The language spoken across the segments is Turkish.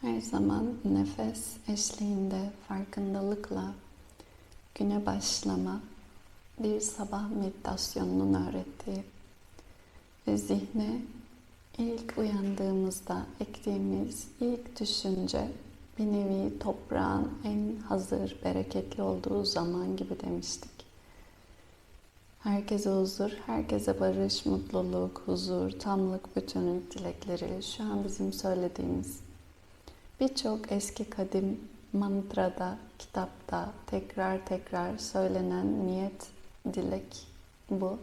Her zaman nefes eşliğinde farkındalıkla güne başlama bir sabah meditasyonunun öğrettiği ve zihne ilk uyandığımızda ektiğimiz ilk düşünce bir nevi toprağın en hazır, bereketli olduğu zaman gibi demiştik. Herkese huzur, herkese barış, mutluluk, huzur, tamlık, bütünlük dilekleri şu an bizim söylediğimiz birçok eski kadim mantrada, kitapta tekrar tekrar söylenen niyet, dilek bu.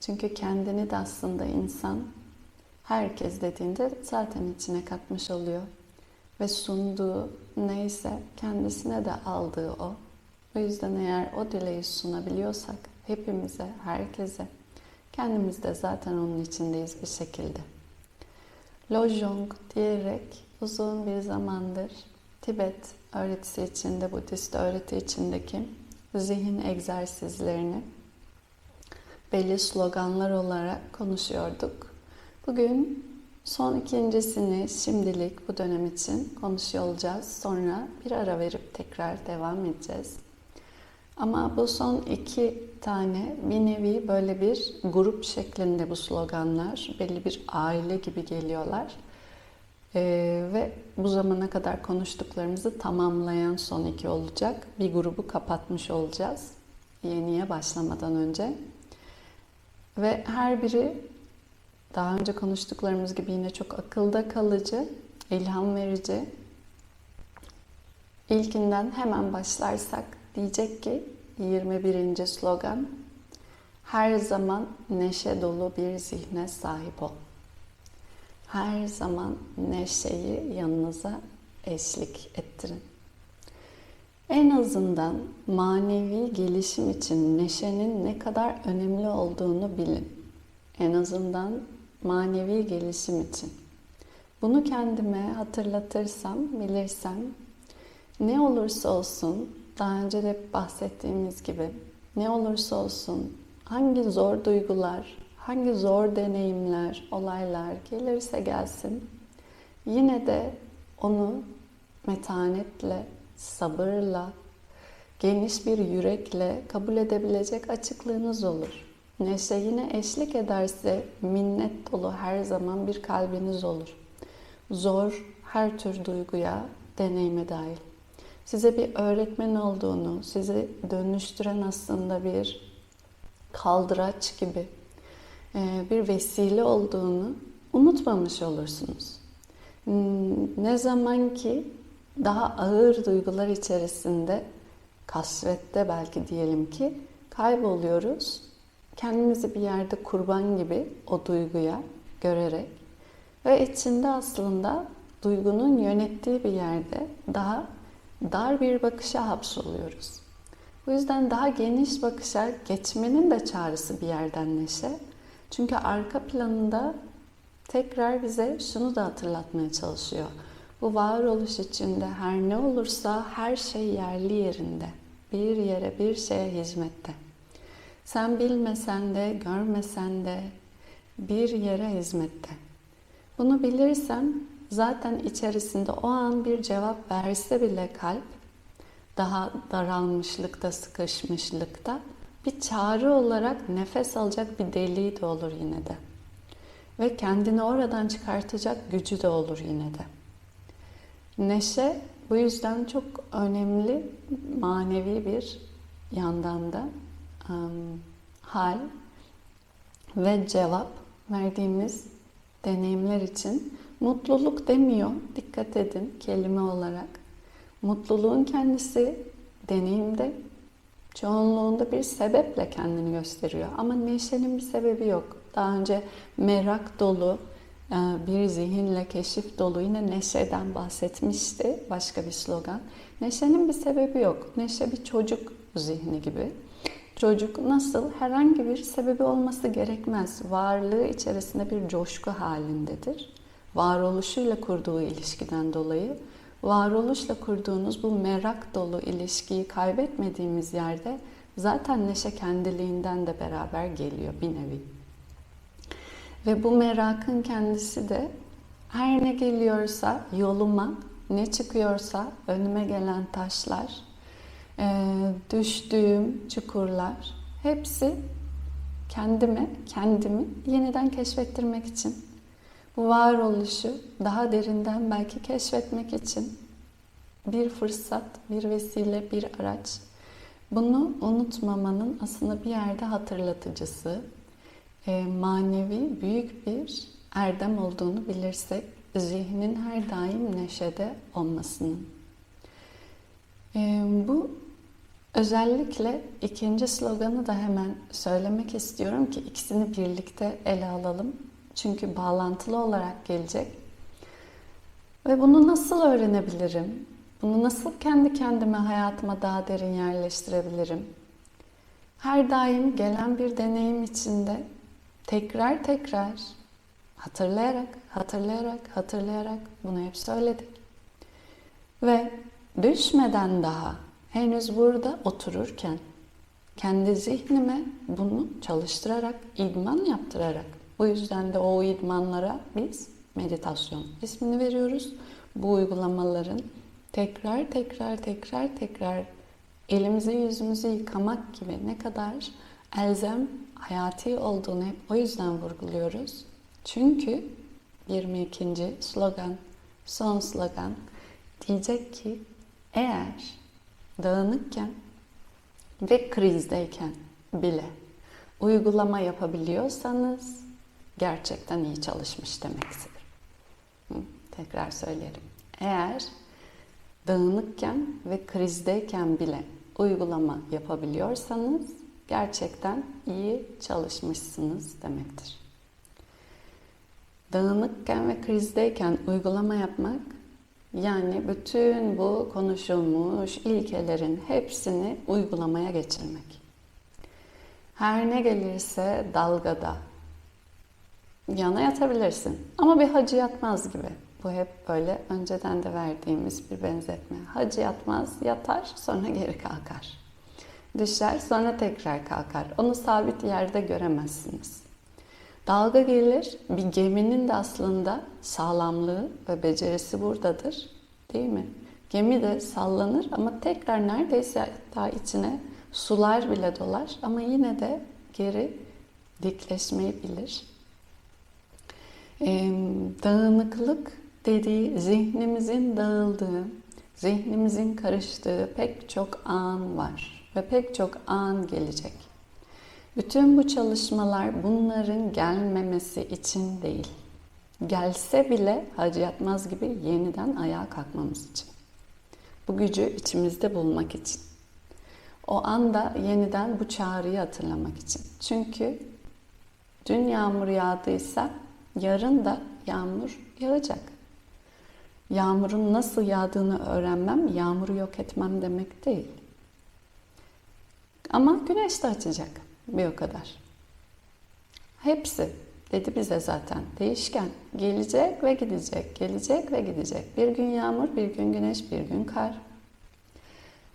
Çünkü kendini de aslında insan herkes dediğinde zaten içine katmış oluyor. Ve sunduğu neyse kendisine de aldığı o. O yüzden eğer o dileği sunabiliyorsak hepimize, herkese kendimiz de zaten onun içindeyiz bir şekilde. Lojong diyerek uzun bir zamandır Tibet öğretisi içinde, Budist öğreti içindeki zihin egzersizlerini belli sloganlar olarak konuşuyorduk. Bugün son ikincisini şimdilik bu dönem için konuşuyor olacağız. Sonra bir ara verip tekrar devam edeceğiz. Ama bu son iki tane bir nevi böyle bir grup şeklinde bu sloganlar. Belli bir aile gibi geliyorlar. Ee, ve bu zamana kadar konuştuklarımızı tamamlayan son iki olacak. Bir grubu kapatmış olacağız yeniye başlamadan önce. Ve her biri daha önce konuştuklarımız gibi yine çok akılda kalıcı, ilham verici. İlkinden hemen başlarsak diyecek ki 21. slogan her zaman neşe dolu bir zihne sahip ol. Her zaman neşeyi yanınıza eşlik ettirin. En azından manevi gelişim için neşenin ne kadar önemli olduğunu bilin. En azından manevi gelişim için. Bunu kendime hatırlatırsam, bilirsem ne olursa olsun daha önce de bahsettiğimiz gibi ne olursa olsun hangi zor duygular, hangi zor deneyimler, olaylar gelirse gelsin yine de onu metanetle, sabırla, geniş bir yürekle kabul edebilecek açıklığınız olur. Neşe yine eşlik ederse minnet dolu her zaman bir kalbiniz olur. Zor her tür duyguya, deneyime dahil. Size bir öğretmen olduğunu, sizi dönüştüren aslında bir kaldıraç gibi bir vesile olduğunu unutmamış olursunuz. Ne zaman ki daha ağır duygular içerisinde kasvette belki diyelim ki kayboluyoruz. Kendimizi bir yerde kurban gibi o duyguya görerek ve içinde aslında duygunun yönettiği bir yerde daha dar bir bakışa hapsoluyoruz. Bu yüzden daha geniş bakışa geçmenin de çağrısı bir yerden neşe. Çünkü arka planında tekrar bize şunu da hatırlatmaya çalışıyor. Bu varoluş içinde her ne olursa her şey yerli yerinde. Bir yere, bir şeye hizmette. Sen bilmesen de, görmesen de bir yere hizmette. Bunu bilirsem zaten içerisinde o an bir cevap verse bile kalp daha daralmışlıkta, sıkışmışlıkta bir çağrı olarak nefes alacak bir deliği de olur yine de. Ve kendini oradan çıkartacak gücü de olur yine de. Neşe bu yüzden çok önemli manevi bir yandan da um, hal ve cevap verdiğimiz deneyimler için mutluluk demiyor. Dikkat edin kelime olarak. Mutluluğun kendisi deneyimde çoğunluğunda bir sebeple kendini gösteriyor. Ama neşenin bir sebebi yok. Daha önce merak dolu, e, bir zihinle keşif dolu yine neşeden bahsetmişti başka bir slogan. Neşenin bir sebebi yok. Neşe bir çocuk zihni gibi. Çocuk nasıl herhangi bir sebebi olması gerekmez. Varlığı içerisinde bir coşku halindedir. Varoluşuyla kurduğu ilişkiden dolayı varoluşla kurduğunuz bu merak dolu ilişkiyi kaybetmediğimiz yerde zaten neşe kendiliğinden de beraber geliyor bir nevi. Ve bu merakın kendisi de Her ne geliyorsa yoluma, ne çıkıyorsa önüme gelen taşlar, e, düştüğüm çukurlar hepsi kendime, kendimi yeniden keşfettirmek için. Bu varoluşu daha derinden belki keşfetmek için bir fırsat, bir vesile, bir araç. Bunu unutmamanın aslında bir yerde hatırlatıcısı, e, manevi büyük bir erdem olduğunu bilirsek, zihnin her daim neşede olmasının. E, bu özellikle ikinci sloganı da hemen söylemek istiyorum ki ikisini birlikte ele alalım. Çünkü bağlantılı olarak gelecek. Ve bunu nasıl öğrenebilirim? Bunu nasıl kendi kendime hayatıma daha derin yerleştirebilirim? Her daim gelen bir deneyim içinde tekrar tekrar hatırlayarak, hatırlayarak, hatırlayarak bunu hep söyledik. Ve düşmeden daha henüz burada otururken kendi zihnime bunu çalıştırarak, idman yaptırarak bu yüzden de o idmanlara biz meditasyon ismini veriyoruz. Bu uygulamaların tekrar tekrar tekrar tekrar elimizi yüzümüzü yıkamak gibi ne kadar elzem hayati olduğunu hep o yüzden vurguluyoruz. Çünkü 22. slogan, son slogan diyecek ki eğer dağınıkken ve krizdeyken bile uygulama yapabiliyorsanız gerçekten iyi çalışmış demektir. Tekrar söylerim. Eğer dağınıkken ve krizdeyken bile uygulama yapabiliyorsanız gerçekten iyi çalışmışsınız demektir. Dağınıkken ve krizdeyken uygulama yapmak yani bütün bu konuşulmuş ilkelerin hepsini uygulamaya geçirmek. Her ne gelirse dalgada yana yatabilirsin ama bir hacı yatmaz gibi. Bu hep böyle önceden de verdiğimiz bir benzetme. Hacı yatmaz, yatar sonra geri kalkar. Düşer sonra tekrar kalkar. Onu sabit yerde göremezsiniz. Dalga gelir, bir geminin de aslında sağlamlığı ve becerisi buradadır. Değil mi? Gemi de sallanır ama tekrar neredeyse daha içine sular bile dolar ama yine de geri dikleşmeyi bilir. Ee, dağınıklık dediği zihnimizin dağıldığı, zihnimizin karıştığı pek çok an var ve pek çok an gelecek. Bütün bu çalışmalar bunların gelmemesi için değil. Gelse bile Hacı Yatmaz gibi yeniden ayağa kalkmamız için. Bu gücü içimizde bulmak için. O anda yeniden bu çağrıyı hatırlamak için. Çünkü dün yağmur yağdıysa yarın da yağmur yağacak. Yağmurun nasıl yağdığını öğrenmem, yağmuru yok etmem demek değil. Ama güneş de açacak bir o kadar. Hepsi dedi bize zaten değişken. Gelecek ve gidecek, gelecek ve gidecek. Bir gün yağmur, bir gün güneş, bir gün kar.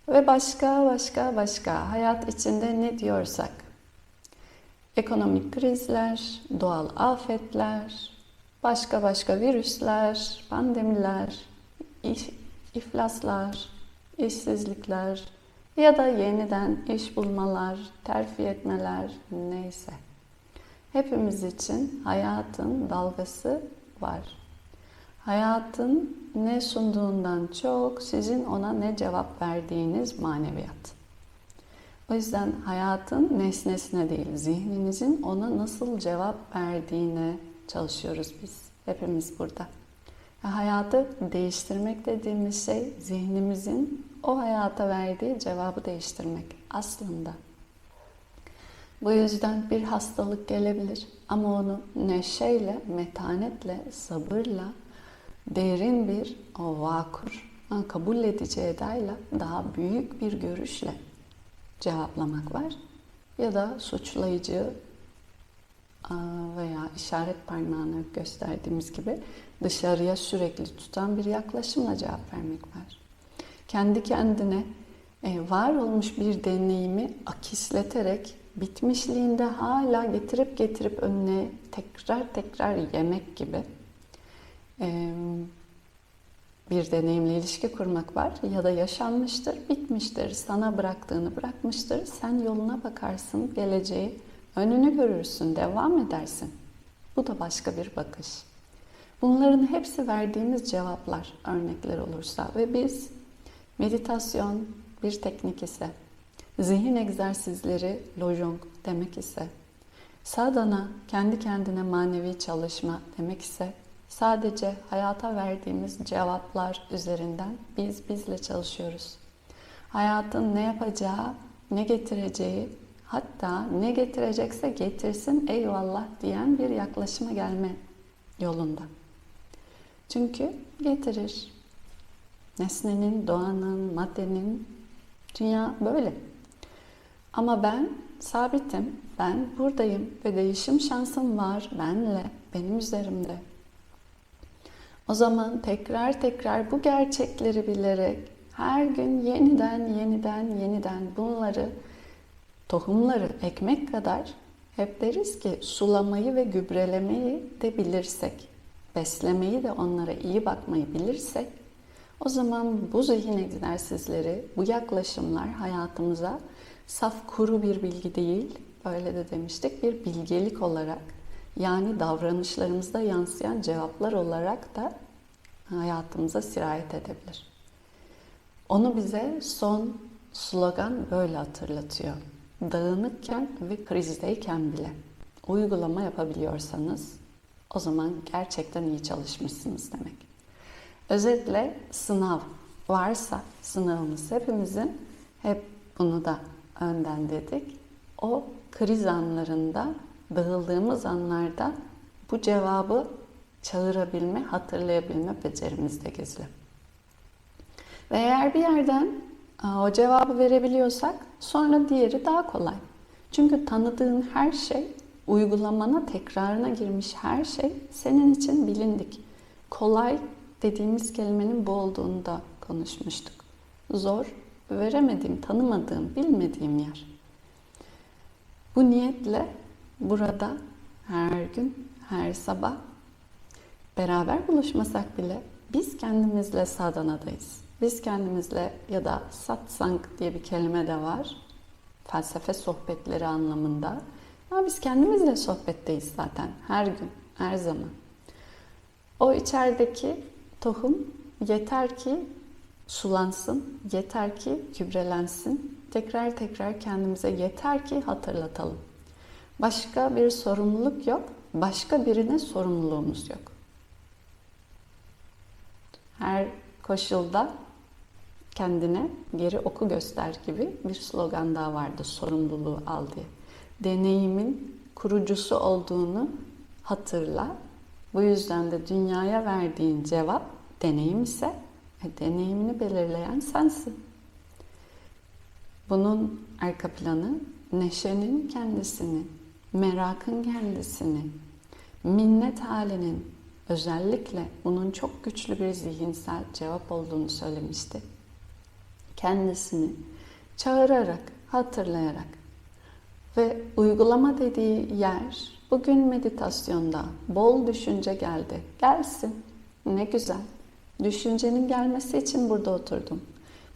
Ve başka başka başka hayat içinde ne diyorsak. Ekonomik krizler, doğal afetler, başka başka virüsler, pandemiler, iflaslar, işsizlikler ya da yeniden iş bulmalar, terfi etmeler neyse. Hepimiz için hayatın dalgası var. Hayatın ne sunduğundan çok sizin ona ne cevap verdiğiniz maneviyat. O yüzden hayatın nesnesine değil, zihninizin ona nasıl cevap verdiğine çalışıyoruz biz. Hepimiz burada. Hayatı değiştirmek dediğimiz şey zihnimizin o hayata verdiği cevabı değiştirmek aslında. Bu yüzden bir hastalık gelebilir ama onu neşeyle, metanetle, sabırla, derin bir o vakur, kabul edici edayla, daha büyük bir görüşle cevaplamak var. Ya da suçlayıcı veya işaret parmağını gösterdiğimiz gibi dışarıya sürekli tutan bir yaklaşımla cevap vermek var. Kendi kendine e, var olmuş bir deneyimi akisleterek bitmişliğinde hala getirip getirip önüne tekrar tekrar yemek gibi Ee, bir deneyimli ilişki kurmak var ya da yaşanmıştır, bitmiştir, sana bıraktığını bırakmıştır. Sen yoluna bakarsın, geleceği önünü görürsün, devam edersin. Bu da başka bir bakış. Bunların hepsi verdiğimiz cevaplar, örnekler olursa ve biz meditasyon bir teknik ise, zihin egzersizleri lojong demek ise, sadhana kendi kendine manevi çalışma demek ise Sadece hayata verdiğimiz cevaplar üzerinden biz bizle çalışıyoruz. Hayatın ne yapacağı, ne getireceği, hatta ne getirecekse getirsin eyvallah diyen bir yaklaşıma gelme yolunda. Çünkü getirir. Nesnenin, doğanın, maddenin, dünya böyle. Ama ben sabitim, ben buradayım ve değişim şansım var benle, benim üzerimde. O zaman tekrar tekrar bu gerçekleri bilerek her gün yeniden yeniden yeniden bunları tohumları ekmek kadar hep deriz ki sulamayı ve gübrelemeyi de bilirsek, beslemeyi de onlara iyi bakmayı bilirsek o zaman bu zihin egzersizleri, bu yaklaşımlar hayatımıza saf kuru bir bilgi değil, böyle de demiştik, bir bilgelik olarak yani davranışlarımızda yansıyan cevaplar olarak da hayatımıza sirayet edebilir. Onu bize son slogan böyle hatırlatıyor. Dağınıkken ve krizdeyken bile uygulama yapabiliyorsanız o zaman gerçekten iyi çalışmışsınız demek. Özetle sınav varsa sınavımız hepimizin hep bunu da önden dedik. O kriz anlarında, dağıldığımız anlarda bu cevabı çağırabilme, hatırlayabilme becerimizde gizli. Ve eğer bir yerden o cevabı verebiliyorsak sonra diğeri daha kolay. Çünkü tanıdığın her şey, uygulamana, tekrarına girmiş her şey senin için bilindik. Kolay dediğimiz kelimenin bu olduğunu da konuşmuştuk. Zor, veremediğim, tanımadığım, bilmediğim yer. Bu niyetle burada her gün, her sabah beraber buluşmasak bile biz kendimizle sadhanadayız. Biz kendimizle ya da satsang diye bir kelime de var. Felsefe sohbetleri anlamında. Ama biz kendimizle sohbetteyiz zaten her gün, her zaman. O içerideki tohum yeter ki sulansın, yeter ki gübrelensin. Tekrar tekrar kendimize yeter ki hatırlatalım. Başka bir sorumluluk yok, başka birine sorumluluğumuz yok. Her koşulda kendine geri oku göster gibi bir slogan daha vardı sorumluluğu al diye. Deneyimin kurucusu olduğunu hatırla. Bu yüzden de dünyaya verdiğin cevap deneyim ise e, deneyimini belirleyen sensin. Bunun arka planı neşenin kendisini, merakın kendisini, minnet halinin, özellikle bunun çok güçlü bir zihinsel cevap olduğunu söylemişti. Kendisini çağırarak, hatırlayarak ve uygulama dediği yer bugün meditasyonda bol düşünce geldi. Gelsin. Ne güzel. Düşüncenin gelmesi için burada oturdum.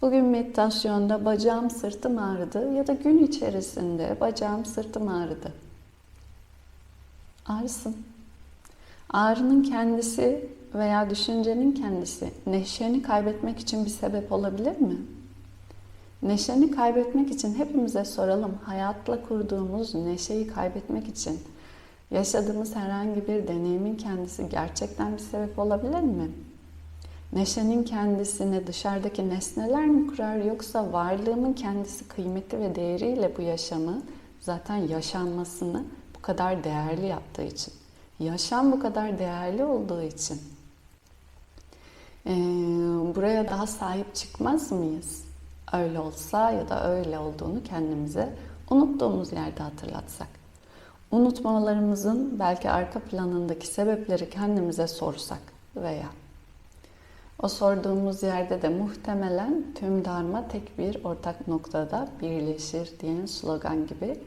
Bugün meditasyonda bacağım sırtım ağrıdı ya da gün içerisinde bacağım sırtım ağrıdı. Ağrısın. Ağrının kendisi veya düşüncenin kendisi neşeni kaybetmek için bir sebep olabilir mi? Neşeni kaybetmek için hepimize soralım. Hayatla kurduğumuz neşeyi kaybetmek için yaşadığımız herhangi bir deneyimin kendisi gerçekten bir sebep olabilir mi? Neşenin kendisini dışarıdaki nesneler mi kurar yoksa varlığımın kendisi kıymeti ve değeriyle bu yaşamı zaten yaşanmasını bu kadar değerli yaptığı için yaşam bu kadar değerli olduğu için e, buraya daha sahip çıkmaz mıyız? Öyle olsa ya da öyle olduğunu kendimize unuttuğumuz yerde hatırlatsak. Unutmalarımızın belki arka planındaki sebepleri kendimize sorsak veya o sorduğumuz yerde de muhtemelen tüm dharma tek bir ortak noktada birleşir diyen slogan gibi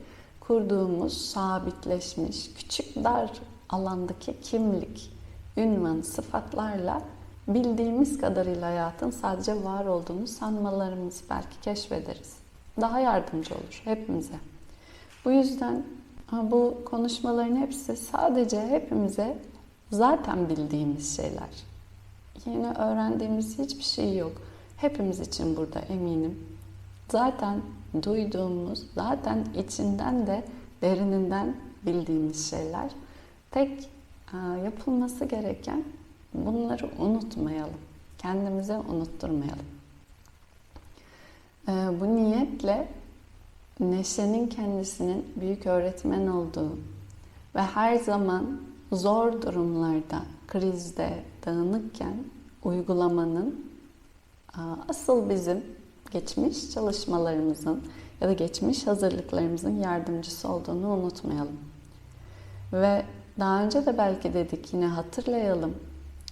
kurduğumuz sabitleşmiş küçük dar alandaki kimlik ünvan, sıfatlarla bildiğimiz kadarıyla hayatın sadece var olduğunu sanmalarımız belki keşfederiz. Daha yardımcı olur hepimize. Bu yüzden bu konuşmaların hepsi sadece hepimize zaten bildiğimiz şeyler. Yeni öğrendiğimiz hiçbir şey yok. Hepimiz için burada eminim. Zaten duyduğumuz, zaten içinden de derininden bildiğimiz şeyler. Tek yapılması gereken bunları unutmayalım. Kendimize unutturmayalım. Bu niyetle neşenin kendisinin büyük öğretmen olduğu ve her zaman zor durumlarda, krizde, dağınıkken uygulamanın asıl bizim geçmiş çalışmalarımızın ya da geçmiş hazırlıklarımızın yardımcısı olduğunu unutmayalım. Ve daha önce de belki dedik yine hatırlayalım.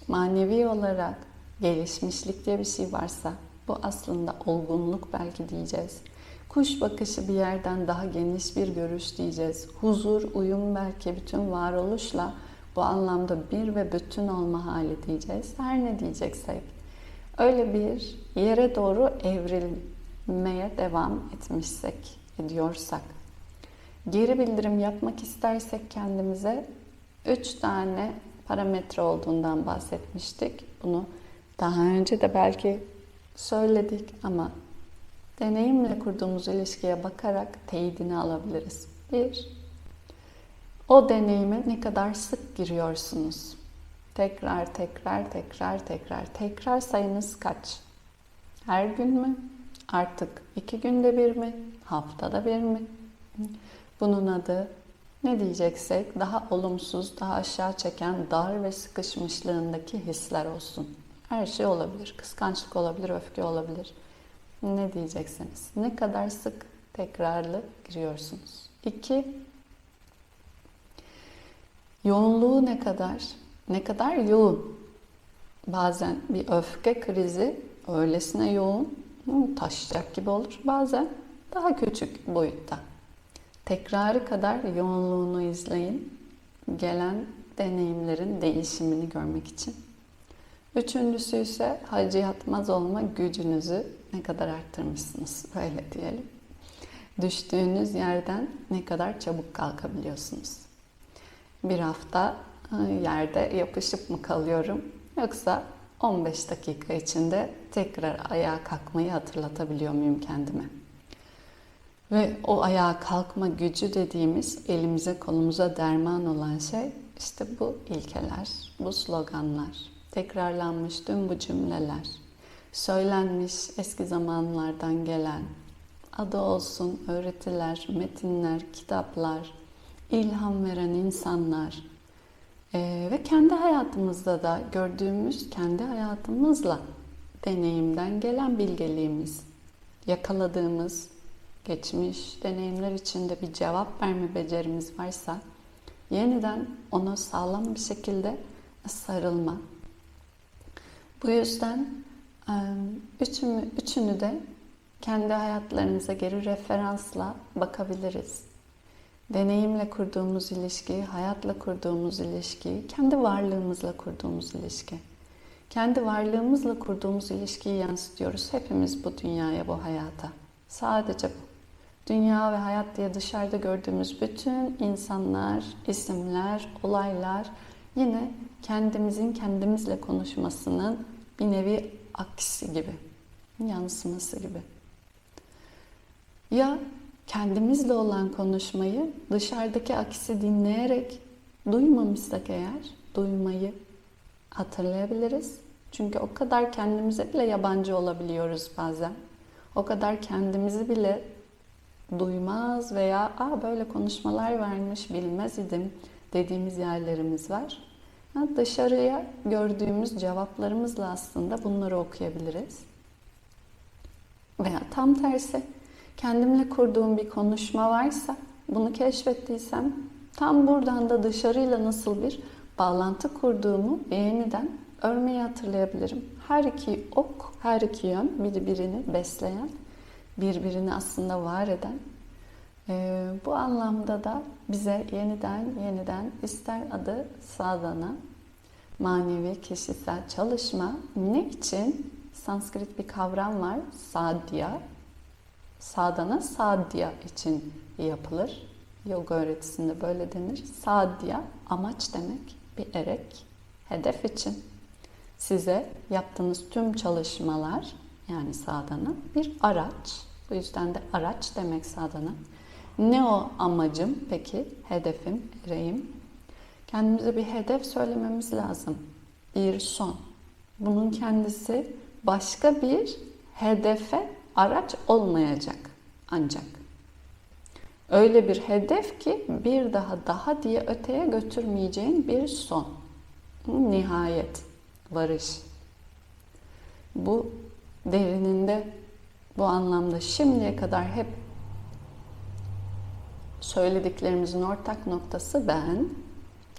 Manevi olarak gelişmişlik diye bir şey varsa bu aslında olgunluk belki diyeceğiz. Kuş bakışı bir yerden daha geniş bir görüş diyeceğiz. Huzur, uyum belki bütün varoluşla bu anlamda bir ve bütün olma hali diyeceğiz. Her ne diyeceksek. Öyle bir yere doğru evrilmeye devam etmişsek, ediyorsak. Geri bildirim yapmak istersek kendimize üç tane parametre olduğundan bahsetmiştik. Bunu daha önce de belki söyledik ama deneyimle kurduğumuz ilişkiye bakarak teyidini alabiliriz. Bir, o deneyime ne kadar sık giriyorsunuz? Tekrar, tekrar, tekrar, tekrar. Tekrar sayınız kaç? Her gün mü? Artık iki günde bir mi? Haftada bir mi? Bunun adı ne diyeceksek daha olumsuz, daha aşağı çeken dar ve sıkışmışlığındaki hisler olsun. Her şey olabilir. Kıskançlık olabilir, öfke olabilir. Ne diyeceksiniz? Ne kadar sık tekrarlı giriyorsunuz? İki, yoğunluğu ne kadar? Ne kadar yoğun? Bazen bir öfke krizi öylesine yoğun, taşacak gibi olur. Bazen daha küçük boyutta. Tekrarı kadar yoğunluğunu izleyin. Gelen deneyimlerin değişimini görmek için. Üçüncüsü ise hacı yatmaz olma gücünüzü ne kadar arttırmışsınız böyle diyelim. Düştüğünüz yerden ne kadar çabuk kalkabiliyorsunuz. Bir hafta yerde yapışıp mı kalıyorum? Yoksa 15 dakika içinde tekrar ayağa kalkmayı hatırlatabiliyor muyum kendime? Ve o ayağa kalkma gücü dediğimiz elimize kolumuza derman olan şey işte bu ilkeler, bu sloganlar, tekrarlanmış tüm bu cümleler, söylenmiş eski zamanlardan gelen adı olsun öğretiler, metinler, kitaplar, ilham veren insanlar ee, ve kendi hayatımızda da gördüğümüz kendi hayatımızla deneyimden gelen bilgeliğimiz, yakaladığımız geçmiş deneyimler içinde bir cevap verme becerimiz varsa yeniden ona sağlam bir şekilde sarılma. Bu yüzden üçünü, üçünü de kendi hayatlarımıza geri referansla bakabiliriz. Deneyimle kurduğumuz ilişki, hayatla kurduğumuz ilişki, kendi varlığımızla kurduğumuz ilişki. Kendi varlığımızla kurduğumuz ilişkiyi yansıtıyoruz hepimiz bu dünyaya, bu hayata. Sadece bu. Dünya ve hayat diye dışarıda gördüğümüz bütün insanlar, isimler, olaylar yine kendimizin kendimizle konuşmasının bir nevi aksi gibi, yansıması gibi. Ya kendimizle olan konuşmayı dışarıdaki aksi dinleyerek duymamışsak eğer, duymayı hatırlayabiliriz. Çünkü o kadar kendimize bile yabancı olabiliyoruz bazen. O kadar kendimizi bile duymaz veya Aa, böyle konuşmalar varmış bilmez idim dediğimiz yerlerimiz var. Ha, dışarıya gördüğümüz cevaplarımızla aslında bunları okuyabiliriz. Veya tam tersi kendimle kurduğum bir konuşma varsa bunu keşfettiysem tam buradan da dışarıyla nasıl bir bağlantı kurduğumu yeniden örmeyi hatırlayabilirim. Her iki ok, her iki yön birbirini besleyen birbirini aslında var eden e, bu anlamda da bize yeniden yeniden ister adı sadana, manevi kişisel çalışma ne için? Sanskrit bir kavram var. Sadhya. Sadhana sadhya için yapılır. Yoga öğretisinde böyle denir. Sadhya amaç demek. Bir erek. Hedef için. Size yaptığınız tüm çalışmalar yani sadhana bir araç. Bu yüzden de araç demek sadhana. Ne o amacım peki? Hedefim, ereğim. Kendimize bir hedef söylememiz lazım. Bir son. Bunun kendisi başka bir hedefe araç olmayacak ancak. Öyle bir hedef ki bir daha daha diye öteye götürmeyeceğin bir son. Nihayet, varış. Bu derininde bu anlamda şimdiye kadar hep söylediklerimizin ortak noktası ben,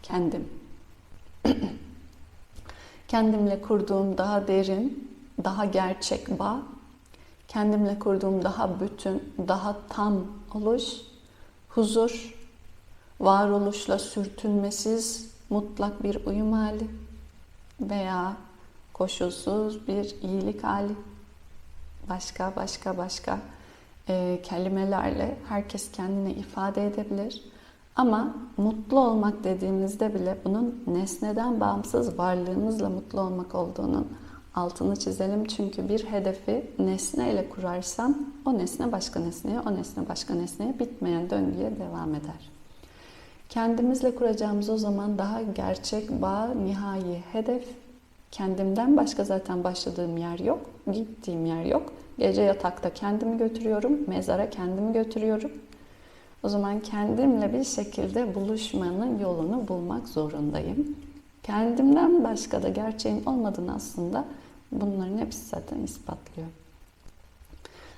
kendim. Kendimle kurduğum daha derin, daha gerçek bağ, kendimle kurduğum daha bütün, daha tam oluş, huzur, varoluşla sürtünmesiz, mutlak bir uyum hali veya koşulsuz bir iyilik hali. Başka başka başka e, kelimelerle herkes kendini ifade edebilir. Ama mutlu olmak dediğimizde bile bunun nesneden bağımsız varlığımızla mutlu olmak olduğunun altını çizelim. Çünkü bir hedefi nesneyle kurarsam o nesne başka nesneye, o nesne başka nesneye bitmeyen döngüye devam eder. Kendimizle kuracağımız o zaman daha gerçek bağ, nihai hedef, kendimden başka zaten başladığım yer yok, gittiğim yer yok. Gece yatakta kendimi götürüyorum, mezara kendimi götürüyorum. O zaman kendimle bir şekilde buluşmanın yolunu bulmak zorundayım. Kendimden başka da gerçeğin olmadığını aslında bunların hepsi zaten ispatlıyor.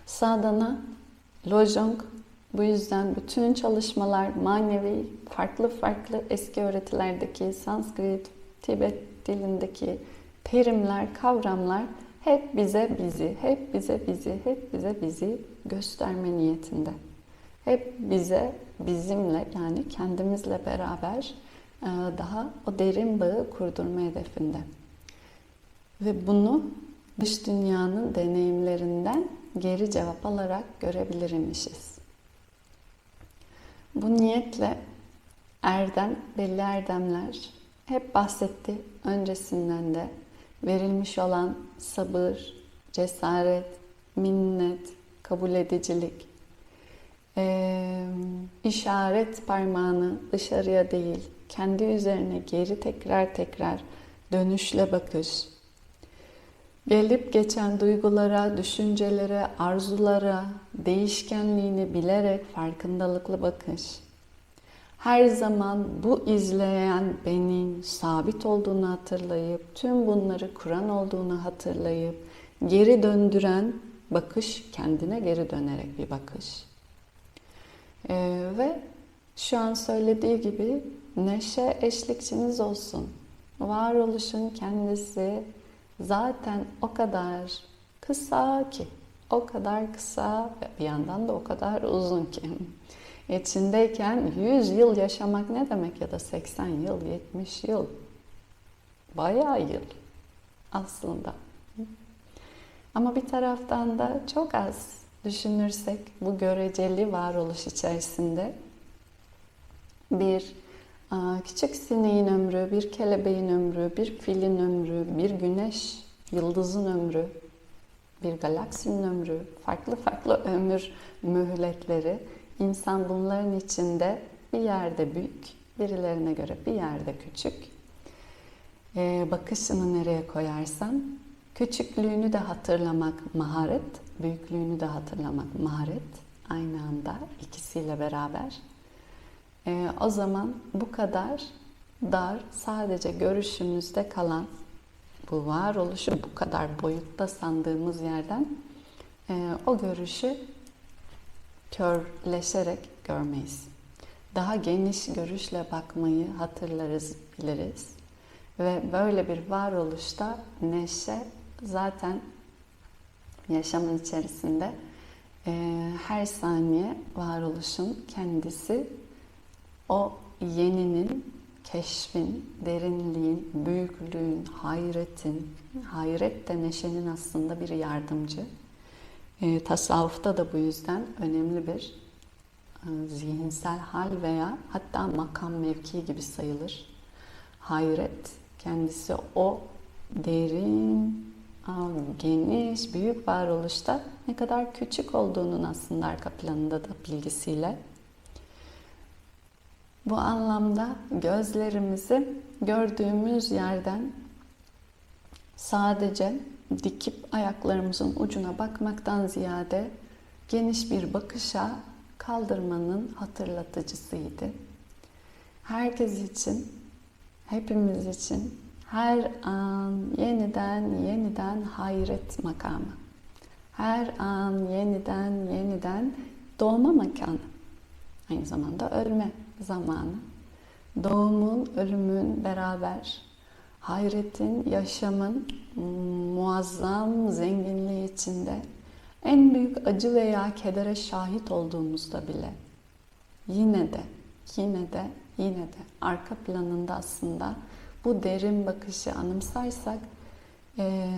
Sadhana, Lojong, bu yüzden bütün çalışmalar manevi, farklı farklı eski öğretilerdeki Sanskrit, Tibet dilindeki terimler, kavramlar hep bize bizi, hep bize bizi, hep bize bizi gösterme niyetinde. Hep bize, bizimle yani kendimizle beraber daha o derin bağı kurdurma hedefinde. Ve bunu dış dünyanın deneyimlerinden geri cevap alarak görebilirmişiz. Bu niyetle erdem, belli erdemler hep bahsetti öncesinden de verilmiş olan sabır, cesaret, minnet, kabul edicilik, ee, işaret parmağını dışarıya değil, kendi üzerine geri tekrar tekrar dönüşle bakış, gelip geçen duygulara, düşüncelere, arzulara, değişkenliğini bilerek farkındalıklı bakış, her zaman bu izleyen benim sabit olduğunu hatırlayıp, tüm bunları kuran olduğunu hatırlayıp, geri döndüren bakış, kendine geri dönerek bir bakış. Ee, ve şu an söylediği gibi neşe eşlikçiniz olsun. Varoluşun kendisi zaten o kadar kısa ki, o kadar kısa ve bir yandan da o kadar uzun ki. İçindeyken 100 yıl yaşamak ne demek ya da 80 yıl, 70 yıl. Bayağı yıl aslında. Ama bir taraftan da çok az düşünürsek bu göreceli varoluş içerisinde bir küçük sineğin ömrü, bir kelebeğin ömrü, bir filin ömrü, bir güneş yıldızın ömrü, bir galaksinin ömrü, farklı farklı ömür mühletleri İnsan bunların içinde bir yerde büyük, birilerine göre bir yerde küçük. Ee, bakışını nereye koyarsan, küçüklüğünü de hatırlamak maharet, büyüklüğünü de hatırlamak maharet. Aynı anda ikisiyle beraber. Ee, o zaman bu kadar dar, sadece görüşümüzde kalan bu varoluşu bu kadar boyutta sandığımız yerden e, o görüşü körleşerek görmeyiz. Daha geniş görüşle bakmayı hatırlarız, biliriz. Ve böyle bir varoluşta neşe zaten yaşamın içerisinde e, her saniye varoluşun kendisi o yeninin keşfin, derinliğin, büyüklüğün, hayretin, hayret de neşenin aslında bir yardımcı. E, tasavvufta da bu yüzden önemli bir e, zihinsel hal veya hatta makam mevki gibi sayılır. Hayret kendisi o derin, geniş, büyük varoluşta ne kadar küçük olduğunun aslında arka planında da bilgisiyle. Bu anlamda gözlerimizi gördüğümüz yerden sadece dikip ayaklarımızın ucuna bakmaktan ziyade geniş bir bakışa kaldırmanın hatırlatıcısıydı. Herkes için, hepimiz için her an yeniden yeniden hayret makamı. Her an yeniden yeniden doğma mekanı. Aynı zamanda ölme zamanı. Doğumun, ölümün beraber hayretin, yaşamın muazzam zenginliği içinde en büyük acı veya kedere şahit olduğumuzda bile yine de, yine de, yine de arka planında aslında bu derin bakışı anımsarsak e,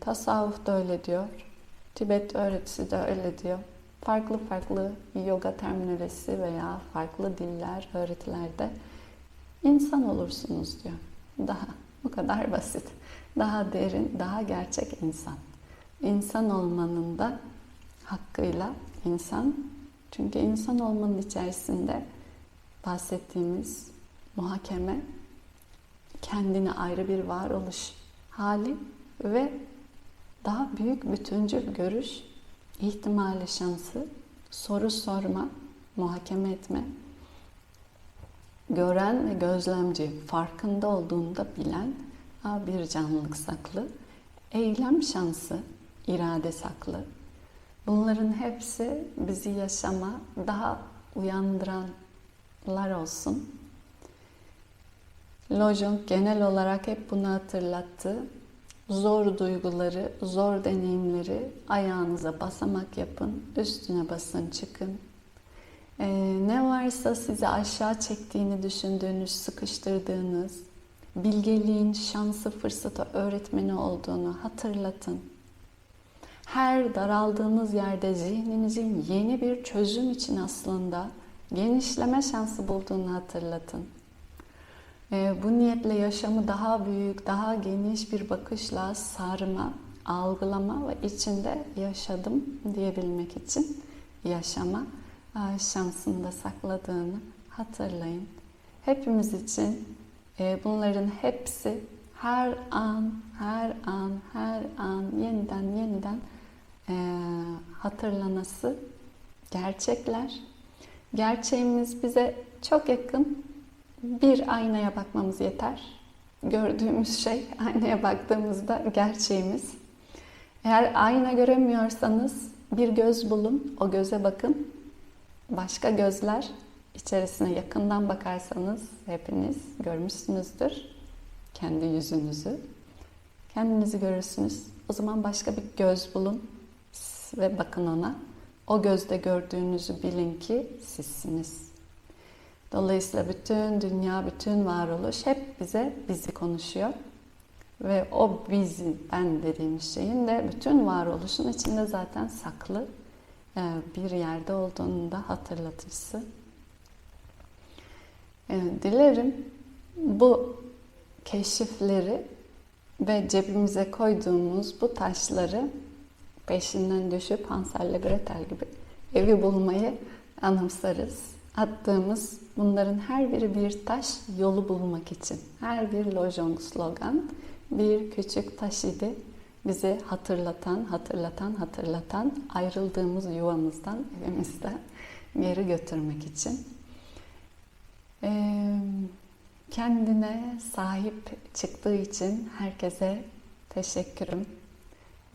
tasavvuf da öyle diyor, Tibet öğretisi de öyle diyor. Farklı farklı yoga terminolojisi veya farklı diller, öğretilerde insan olursunuz diyor. Daha bu kadar basit. Daha derin, daha gerçek insan. İnsan olmanın da hakkıyla insan. Çünkü insan olmanın içerisinde bahsettiğimiz muhakeme kendine ayrı bir varoluş hali ve daha büyük bütüncül görüş, ihtimali şansı, soru sorma, muhakeme etme, gören ve gözlemci, farkında olduğunda bilen bir canlılık saklı, eylem şansı, irade saklı. Bunların hepsi bizi yaşama daha uyandıranlar olsun. Lojong genel olarak hep bunu hatırlattı. Zor duyguları, zor deneyimleri ayağınıza basamak yapın, üstüne basın, çıkın. Ee, ne varsa sizi aşağı çektiğini düşündüğünüz, sıkıştırdığınız, bilgeliğin şansı, fırsatı, öğretmeni olduğunu hatırlatın. Her daraldığınız yerde zihninizin yeni bir çözüm için aslında genişleme şansı bulduğunu hatırlatın. Ee, bu niyetle yaşamı daha büyük, daha geniş bir bakışla sarma, algılama ve içinde yaşadım diyebilmek için yaşama e, şansını da sakladığını hatırlayın. Hepimiz için e, bunların hepsi her an, her an, her an yeniden yeniden e, hatırlanası gerçekler. Gerçeğimiz bize çok yakın bir aynaya bakmamız yeter. Gördüğümüz şey aynaya baktığımızda gerçeğimiz. Eğer ayna göremiyorsanız bir göz bulun, o göze bakın. Başka gözler içerisine yakından bakarsanız hepiniz görmüşsünüzdür kendi yüzünüzü. Kendinizi görürsünüz. O zaman başka bir göz bulun ve bakın ona. O gözde gördüğünüzü bilin ki sizsiniz. Dolayısıyla bütün dünya, bütün varoluş hep bize bizi konuşuyor. Ve o bizi, ben dediğimiz şeyin de bütün varoluşun içinde zaten saklı e, bir yerde olduğunu da hatırlatıcısı. E, dilerim bu keşifleri ve cebimize koyduğumuz bu taşları peşinden düşüp Hansel ile Gretel gibi evi bulmayı anımsarız attığımız bunların her biri bir taş yolu bulmak için. Her bir Lojong slogan bir küçük taş idi. Bizi hatırlatan, hatırlatan, hatırlatan ayrıldığımız yuvamızdan, evimizden geri götürmek için. Ee, kendine sahip çıktığı için herkese teşekkürüm.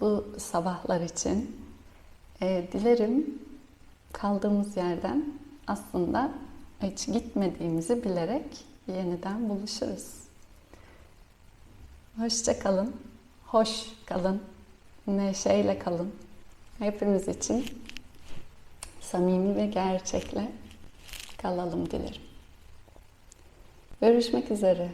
Bu sabahlar için. Ee, dilerim kaldığımız yerden aslında hiç gitmediğimizi bilerek yeniden buluşuruz. Hoşça kalın, hoş kalın, neşeyle kalın. Hepimiz için samimi ve gerçekle kalalım dilerim. Görüşmek üzere.